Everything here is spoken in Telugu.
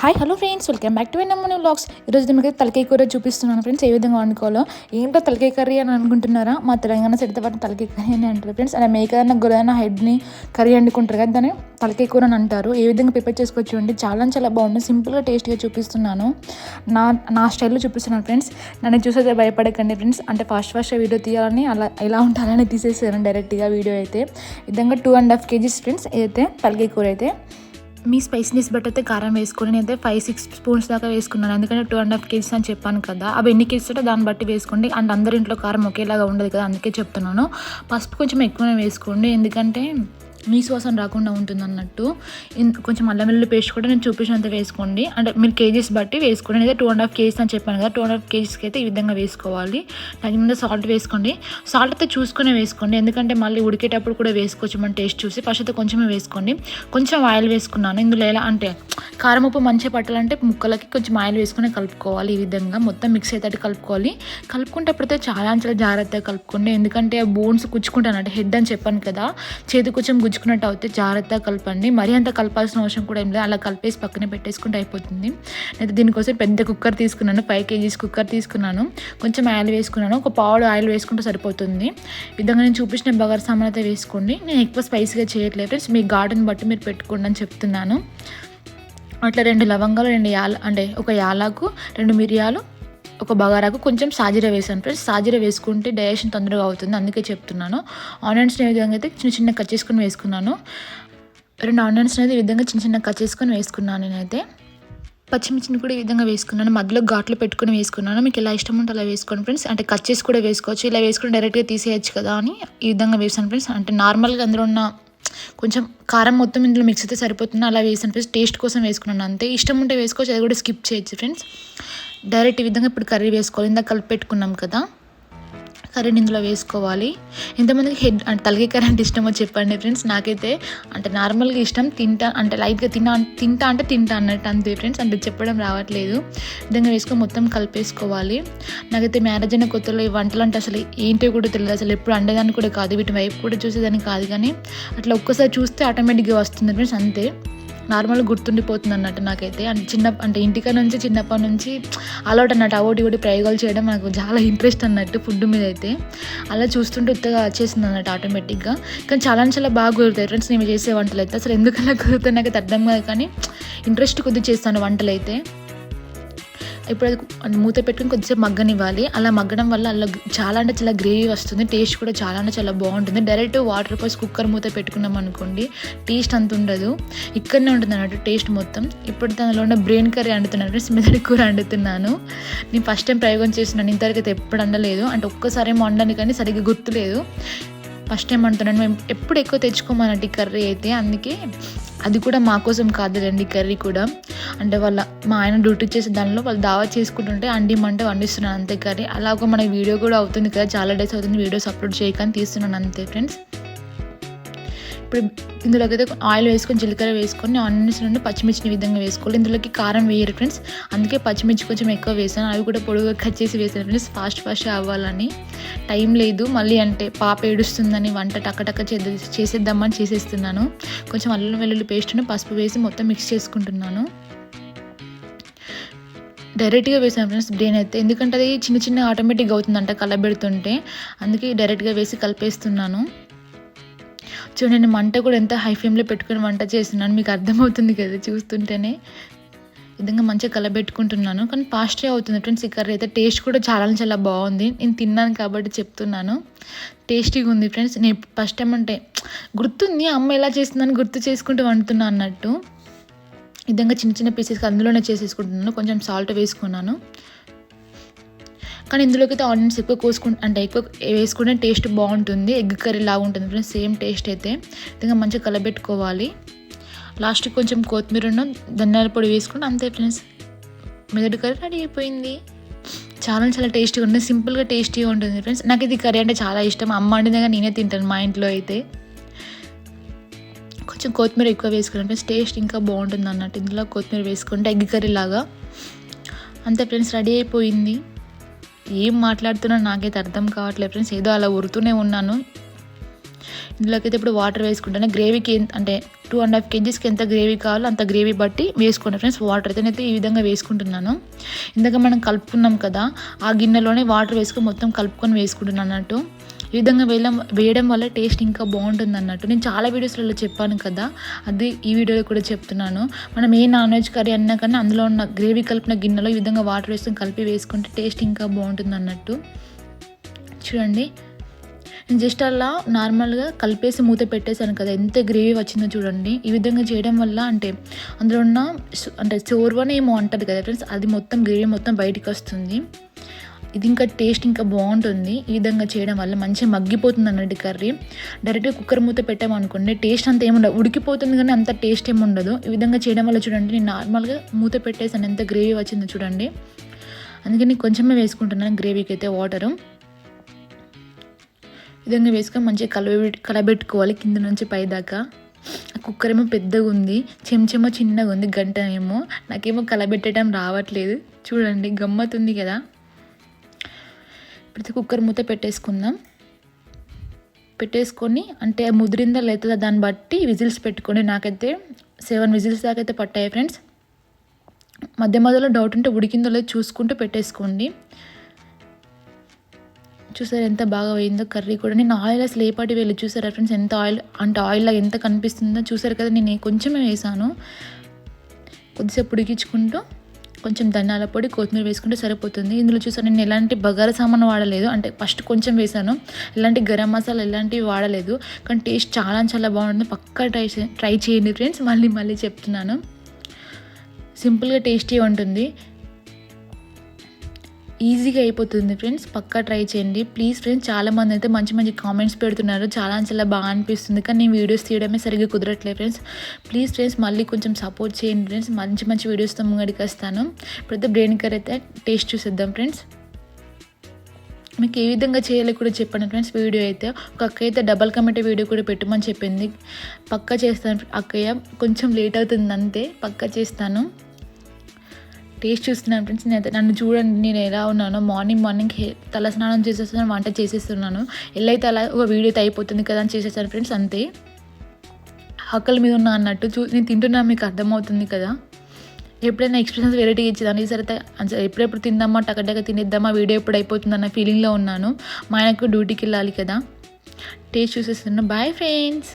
Hi hello friends welcome back to నమ్మని వ్లాగ్స్ ఈరోజు మీకు తలకాయ కూర చూపిస్తున్నాను ఫ్రెండ్స్ ఏ విధంగా వండుకోవాలో ఏంటో తలకాయ కర్రీ అని అనుకుంటున్నారా? మా తెలంగాణ సైడ్ వాటిని తలకాయ కర్రీ అని అంటారు ఫ్రెండ్స్ అలా మేకదన్న గురదన్న హెడ్ని కర్రీ వండుకుంటారు కదా దాన్ని తలకాయ కూర అని అంటారు. ఏ విధంగా ప్రిపేర్ చేసుకోవచ్చు అండి? చాలా చాలా బాగుంది. సింపుల్గా టేస్ట్గా చూపిస్తున్నాను. నా నా స్టైల్లో చూపిస్తున్నాను ఫ్రెండ్స్ నన్ను చూసేది భయపడకండి ఫ్రెండ్స్ అంటే ఫాస్ట్ ఫాస్ట్ వీడియో తీయాలని అలా ఎలా ఉండాలని తీసేసాను డైరెక్ట్గా వీడియో అయితే. ఈ విధంగా two and half KGs friends అయితే తలకాయ కూర అయితే. మీ స్పైసీనెస్ బట్టి అయితే కారం వేసుకుని నేనైతే ఫైవ్ సిక్స్ స్పూన్స్ దాకా వేసుకున్నాను. ఎందుకంటే టూ అండ్ హాఫ్ కేజీస్ అని చెప్పాను కదా. అవి ఎన్ని కేజీస్ ఉంటే దాన్ని బట్టి వేసుకోండి. అండ్ అందరి ఇంట్లో కారం ఒకేలాగా ఉండదు కదా అందుకే చెప్తున్నాను. పసుపు కొంచెం ఎక్కువనే వేసుకోండి. ఎందుకంటే మీ వాసన రాకుండా ఉంటుంది అన్నట్టు కొంచెం అల్లం వెల్లుల్లి పేస్ట్ కూడా నేను చూపించినంత వేసుకోండి. అంటే మీరు కేజీస్ బట్టి వేసుకోండి. అయితే టూ అండ్ హాఫ్ కేజీస్ అని చెప్పాను కదా టూ అండ్ హాఫ్ కేజీస్కి అయితే ఈ విధంగా వేసుకోవాలి. దాని మీద సాల్ట్ వేసుకోండి. సాల్ట్ అయితే చూసుకునే వేసుకోండి. ఎందుకంటే మళ్ళీ ఉడికేటప్పుడు కూడా వేసుకోవచ్చు. మన టేస్ట్ చూసి ఫస్ట్ అయితే కొంచెమే వేసుకోండి. కొంచెం ఆయిల్ వేసుకున్నాను. ఇందులో ఎలా అంటే కారం ఉప్పు మంచిగా పట్టాలంటే ముక్కలకి కొంచెం ఆయిల్ వేసుకొని కలుపుకోవాలి ఈ విధంగా. మొత్తం మిక్స్ అయ్యేటట్టు కలుపుకోవాలి. కలుపుకుంటప్పుడైతే చాలా చాలా జాగ్రత్తగా కలుపుకోండి. ఎందుకంటే బోన్స్ గుచ్చుకుంటాను అంటే హెడ్ అని చెప్పాను కదా. చేతి కొంచెం గుచ్చుకున్నట్టు అయితే జాగ్రత్తగా కలపండి. మరీ అంత కలపాల్సిన అవసరం కూడా ఏం లేదు. అలా కలిపేసి పక్కనే పెట్టేసుకుంటే అయిపోతుంది. అయితే దీనికోసం పెద్ద కుక్కర్ తీసుకున్నాను. ఫైవ్ కేజీస్ కుక్కర్ తీసుకున్నాను. కొంచెం ఆయిల్ వేసుకున్నాను. ఒక పావుడు ఆయిల్ వేసుకుంటే సరిపోతుంది. విధంగా నేను చూపించిన బగారు సామాన్ అయితే వేసుకోండి. నేను ఎక్కువ స్పైసీగా చేయట్లేదు. ఫ్రెండ్స్ మీ గార్డెన్ బట్టి మీరు పెట్టుకోండి అని చెప్తున్నాను. అట్లా రెండు లవంగాలు రెండు యాల అంటే ఒక యాలకు రెండు మిరియాలు ఒక బగారాకు కొంచెం సాజీర వేసాను ఫ్రెండ్స్. సాజీర వేసుకుంటే డైజెషన్ తొందరగా అవుతుంది అందుకే చెప్తున్నాను. ఆనియన్స్ ఏ విధంగా అయితే చిన్న చిన్న కట్ చేసుకుని వేసుకున్నాను. రెండు ఆనియన్స్ అనేది ఈ విధంగా చిన్న చిన్న కట్ చేసుకొని వేసుకున్నాను నేనైతే. పచ్చిమిర్చిని కూడా ఈ విధంగా వేసుకున్నాను. మధ్యలో ఘాట్లు పెట్టుకుని వేసుకున్నాను. మీకు ఎలా ఇష్టం ఉంటే అలా వేసుకోండి ఫ్రెండ్స్. అంటే కట్ చేసి కూడా వేసుకోవచ్చు. ఇలా వేసుకుని డైరెక్ట్గా తీసేయచ్చు కదా అని ఈ విధంగా వేసాను ఫ్రెండ్స్. అంటే నార్మల్గా అందులో ఉన్న కొంచెం కారం మొత్తం ఇందులో మిక్స్ అయితే సరిపోతుంది? అలా వేసాను ఫ్రెండ్స్ టేస్ట్ కోసం వేసుకున్నాను అంతే. ఇష్టం ఉంటే వేసుకోవచ్చు అది కూడా స్కిప్ చేయొచ్చు ఫ్రెండ్స్ డైరెక్ట్ ఈ విధంగా ఇప్పుడు కర్రీ వేసుకోవాలి. ఇందాక కలిపి పెట్టుకున్నాం కదా. కరెంట్ ఇందులో వేసుకోవాలి. ఎంతమందికి హెడ్ అంటే తలకి కరెంట్ అంటే ఇష్టమో చెప్పండి ఫ్రెండ్స్. నాకైతే అంటే నార్మల్గా ఇష్టం. తింటా అంటే లైట్గా తిన్నా తింటా అంటే తింటా అన్నట్టు అంతే ఫ్రెండ్స్. అంటే చెప్పడం రావట్లేదు. విధంగా వేసుకొని మొత్తం కలిపేసుకోవాలి. నాకైతే మ్యారేజ్ అయిన కొత్తలో ఈ వంటలు అంటే అసలు ఏంటో కూడా తెలియదు. అసలు ఎప్పుడు అండేదాన్ని కూడా కాదు. వీటి వైపు కూడా చూసేదాన్ని కాదు కానీ అట్లా ఒక్కసారి చూస్తే ఆటోమేటిక్గా వస్తుంది ఫ్రెండ్స్. అంతే. నార్మల్గా గుర్తుండిపోతుంది అన్నట్టు నాకైతే. అంటే చిన్న అంటే ఇంటికా నుంచి చిన్నప్పటి నుంచి అలవాటు అన్నట్టు అవోటి ఒకటి ప్రయోగాలు చేయడం నాకు చాలా ఇంట్రెస్ట్ అన్నట్టు ఫుడ్ మీద అయితే. అలా చూస్తుంటే ఉత్తగా వచ్చేసింది అన్నట్టు ఆటోమేటిక్గా కానీ చాలా చాలా బాగా కుదురుతాయి. ఫ్రెండ్స్ నేను చేసే వంటలు అయితే అసలు ఎందుకలా కుదురుతాయి? నాకు అర్థం కాదు కానీ ఇంట్రెస్ట్ కొద్ది చేస్తాను వంటలు అయితే ఇప్పుడు అది మూత పెట్టుకుని కొద్దిసేపు మగ్గనివ్వాలి. అలా మగ్గడం వల్ల అలా చాలా అంటే చాలా గ్రేవీ వస్తుంది. టేస్ట్ కూడా చాలా అంటే చాలా బాగుంటుంది. డైరెక్ట్ వాటర్ పోసి కుక్కర్ మూత పెట్టుకున్నాం అనుకోండి టేస్ట్ అంత ఉండదు. ఇక్కడనే ఉంటుంది అన్నట్టు టేస్ట్ మొత్తం. ఇప్పుడు దానిలో ఉన్న బ్రెయిన్ కర్రీ వండుతున్నాను మెదడు కూర వండుతున్నాను నేను ఫస్ట్ టైం ప్రయోగం చేస్తున్నాను ఇంతవరకు అయితే ఎప్పుడు అండలేదు. అంటే ఒక్కసారి ఏమో వండాను కానీ సరిగ్గా గుర్తులేదు. ఫస్ట్ టైం అంటున్నాను. మేము ఎప్పుడు ఎక్కువ తెచ్చుకోమన్నట్టు ఈ కర్రీ అయితే. అందుకే అది కూడా మా కోసం కాదులేండి కర్రీ కూడా. అంటే వాళ్ళ మా ఆయన డ్యూటీ చేసే దానిలో వాళ్ళు దావా చేసుకుంటుంటే అండిమంటే వండిస్తున్నాను అంతే కర్రీ. అలా ఒక మన వీడియో కూడా అవుతుంది కదా చాలా డేస్ అవుతుంది వీడియోస్ అప్లోడ్ చేయకని తీస్తున్నాను అంతే ఫ్రెండ్స్. ఇప్పుడు ఇందులోకి అయితే ఆయిల్ వేసుకొని జీలకర్ర వేసుకొని ఆనియన్స్ నుండి పచ్చిమిర్చిని విధంగా వేసుకోవాలి. ఇందులోకి కారం వేయరు ఫ్రెండ్స్. అందుకే పచ్చిమిర్చి కొంచెం ఎక్కువ వేసాను. అవి కూడా పొడుగుగా కట్ చేసి వేసాను ఫ్రెండ్స్. ఫాస్ట్ ఫాస్ట్ అవ్వాలని టైం లేదు. మళ్ళీ అంటే పాప ఏడుస్తుందని వంట టక్కటక్క చేసేద్దామని చేసేస్తున్నాను. కొంచెం అల్లం వెల్లుల్లి పేస్ట్ని పసుపు వేసి మొత్తం మిక్స్ చేసుకుంటున్నాను. డైరెక్ట్గా వేసాను ఫ్రెండ్స్ బ్రెయిన్ అయితే. ఎందుకంటే అది చిన్న చిన్న ఆటోమేటిక్గా అవుతుందంట కలబెడుతుంటే. అందుకే డైరెక్ట్గా వేసి కలిపేస్తున్నాను. చూడండి నేను మంట కూడా ఎంత హై ఫ్లేమ్లో పెట్టుకుని వంట చేస్తున్నాను మీకు అర్థమవుతుంది కదా చూస్తుంటేనే. విధంగా మంచిగా కలబెట్టుకుంటున్నాను కానీ ఫాస్ట్గా అవుతుంది ఫ్రెండ్స్ ఈ కర్రీ అయితే టేస్ట్ కూడా చాలా చాలా బాగుంది. నేను తిన్నాను కాబట్టి చెప్తున్నాను. టేస్టీగా ఉంది ఫ్రెండ్స్ నేను ఫస్ట్ టైం అంటే గుర్తుంది అమ్మ ఎలా చేస్తుందని గుర్తు చేసుకుంటూ వండుతున్నా అన్నట్టు. విధంగా చిన్న చిన్న పీసెస్ అందులోనే చేసేసుకుంటున్నాను. కొంచెం సాల్ట్ వేసుకున్నాను. కానీ ఇందులోకి అయితే ఆనియన్స్ ఎక్కువ కోసుకుంటే అంటే ఎక్కువ వేసుకుంటే టేస్ట్ బాగుంటుంది. ఎగ్ కర్రీ లాగా ఉంటుంది ఫ్రెండ్స్ సేమ్ టేస్ట్ అయితే. ఇంకా మంచిగా కలబెట్టుకోవాలి. లాస్ట్కి కొంచెం కొత్తిమీరను ధనియాల పొడి వేసుకుని అంతే ఫ్రెండ్స్. మెదడు కర్రీ రెడీ అయిపోయింది. చాలా చాలా టేస్టీగా ఉంటుంది. సింపుల్గా టేస్టీగా ఉంటుంది ఫ్రెండ్స్. నాకు ఇది కర్రీ అంటే చాలా ఇష్టం. అమ్మ వండినగా నేనే తింటాను మా ఇంట్లో అయితే. కొంచెం కొత్తిమీర ఎక్కువ వేసుకున్నాను ఫ్రెండ్స్. టేస్ట్ ఇంకా బాగుంటుంది అన్నట్టు. ఇందులో కొత్తిమీర వేసుకుంటే ఎగ్ కర్రీ లాగా. అంతే ఫ్రెండ్స్ రెడీ అయిపోయింది. ఏం మాట్లాడుతున్నా నాకైతే అర్థం కావట్లేదు ఫ్రెండ్స్. ఏదో అలా ఉరుతూనే ఉన్నాను. ఇందులోకైతే ఇప్పుడు వాటర్ వేసుకుంటాను. గ్రేవీకి అంటే టూ అండ్ హాఫ్ కేజీస్కి ఎంత గ్రేవీ కావాలో అంత గ్రేవీ బట్టి వేసుకోండి ఫ్రెండ్స్. వాటర్ అయితే నేనైతే ఈ విధంగా వేసుకుంటున్నాను. ఇందాక మనం కలుపుకున్నాం కదా ఆ గిన్నెలోనే వాటర్ వేసుకొని మొత్తం కలుపుకొని వేసుకుంటున్నాను అన్నట్టు. ఈ విధంగా వేయడం వేయడం వల్ల టేస్ట్ ఇంకా బాగుంటుంది అన్నట్టు నేను చాలా వీడియోస్లలో చెప్పాను కదా అది ఈ వీడియోలో కూడా చెప్తున్నాను. మనం ఏ నాన్ వెజ్ కర్రీ అన్నా కానీ అందులో ఉన్న గ్రేవీ కలిపిన గిన్నెలో ఈ విధంగా వాటర్ వేసుకొని కలిపి వేసుకుంటే టేస్ట్ ఇంకా బాగుంటుంది అన్నట్టు చూడండి. నేను జస్ట్ అలా నార్మల్గా కలిపేసి మూత పెట్టేశాను కదా ఎంత గ్రేవీ వచ్చిందో చూడండి. ఈ విధంగా చేయడం వల్ల అంటే అందులో ఉన్న అంటే చోర్వనేమో అంటారు కదా ఫ్రెండ్స్ అది మొత్తం గ్రేవీ మొత్తం బయటికి వస్తుంది. ఇది ఇంకా టేస్ట్ ఇంకా బాగుంటుంది. ఈ విధంగా చేయడం వల్ల మంచిగా మగ్గిపోతుంది అన్నట్టు కర్రీ. డైరెక్ట్గా కుక్కర్ మూత పెట్టామనుకోండి టేస్ట్ అంత ఏముండదు ఉడికిపోతుంది కానీ అంత టేస్ట్ ఏమి ఉండదు. ఈ విధంగా చేయడం వల్ల చూడండి నేను నార్మల్గా మూత పెట్టేసాను. ఎంత గ్రేవీ వచ్చిందో చూడండి. అందుకని కొంచెమే వేసుకుంటున్నాను. గ్రేవీకి అయితే వాటరు విధంగా వేసుకొని మంచిగా కలబె కలబెట్టుకోవాలి కింద నుంచి పైదాకా కుక్కర్ ఏమో పెద్దగా ఉంది చెంచేమో చిన్నగా ఉంది గంట ఏమో నాకేమో కలబెట్టడం రావట్లేదు. చూడండి గమ్మతుంది కదా. ఇప్పుడు కుక్కర్ మూత పెట్టేసుకుందాం. పెట్టేసుకొని అంటే ముదిరిందా లేదా దాన్ని బట్టి విజిల్స్ పెట్టుకోండి. నాకైతే సెవెన్ విజిల్స్ దాకా అయితే పట్టాయి ఫ్రెండ్స్. మధ్య మధ్యలో డౌట్ ఉంటే ఉడికిందో లేదో చూసుకుంటూ పెట్టేసుకోండి. చూసారు ఎంత బాగా పోయిందో కర్రీ కూడా. నేను ఆయిల్ అసలు ఏ పాటి వెళ్ళి చూసారా ఫ్రెండ్స్ ఎంత ఆయిల్ అంటే ఆయిల్ ఎంత కనిపిస్తుందో. చూసారు కదా నేను కొంచెమే వేసాను. కొద్దిసేపు ఉడికించుకుంటూ కొంచెం ధనియాల పొడి కొత్తిమీర వేసుకుంటే సరిపోతుంది. ఇందులో చూసాను నేను ఎలాంటి బగారా సామాన్ వాడలేదు. అంటే ఫస్ట్ కొంచెం వేసాను. ఎలాంటి గరం మసాలా ఎలాంటివి వాడలేదు. కానీ టేస్ట్ చాలా చాలా బాగుంటుంది పక్కా ట్రై ట్రై చేయండి ఫ్రెండ్స్. మళ్ళీ మళ్ళీ చెప్తున్నాను. సింపుల్గా టేస్టీ ఉంటుంది. ఈజీగా అయిపోతుంది ఫ్రెండ్స్. పక్కా ట్రై చేయండి. ప్లీజ్ ఫ్రెండ్స్ చాలా మంది అయితే మంచి మంచి కామెంట్స్ పెడుతున్నారు. చాలా చాలా బాగా అనిపిస్తుంది. కానీ నేను వీడియోస్ తీయడమే సరిగ్గా కుదరట్లేదు ఫ్రెండ్స్. ప్లీజ్ ఫ్రెండ్స్ మళ్ళీ కొంచెం సపోర్ట్ చేయండి ఫ్రెండ్స్. మంచి మంచి వీడియోస్తో ముంగడికి వస్తాను. ఇప్పుడైతే బ్రెయిన్ కర్రీ అయితే టేస్ట్ చూసేద్దాం ఫ్రెండ్స్. మీకు ఏ విధంగా చేయాలో కూడా చెప్పండి ఫ్రెండ్స్. వీడియో అయితే ఒక అక్క అయితే డబల్ కమిటీ వీడియో కూడా పెట్టమని చెప్పింది. పక్కా చేస్తాను అక్కయ్య. కొంచెం లేట్ అవుతుంది అంతే. పక్కా చేస్తాను. టేస్ట్ చూస్తున్నాను ఫ్రెండ్స్. నేను నన్ను చూడండి నేను ఎలా ఉన్నానో మార్నింగ్ మార్నింగ్ తల స్నానం చేసేస్తున్నాను వంట చేసేస్తున్నాను. ఎలా అయితే అలా ఒక వీడియో అయితే అయిపోతుంది కదా అని చేసేసాను ఫ్రెండ్స్ అంతే. ఆకలి మీద ఉన్నా అన్నట్టు చూ నేను తింటున్నా మీకు అర్థమవుతుంది కదా. ఎప్పుడైనా ఎక్స్ప్రెషన్స్ వెరైటీ ఇచ్చేదాన్ని. ఈసారి అయితే ఎప్పుడెప్పుడు తిందామా టకటక తినేద్దామా వీడియో ఎప్పుడు అయిపోతుంది అన్న ఫీలింగ్లో ఉన్నాను. మా ఆయనకు డ్యూటీకి వెళ్ళాలి కదా. టేస్ట్ చూసేస్తున్నా. Bye friends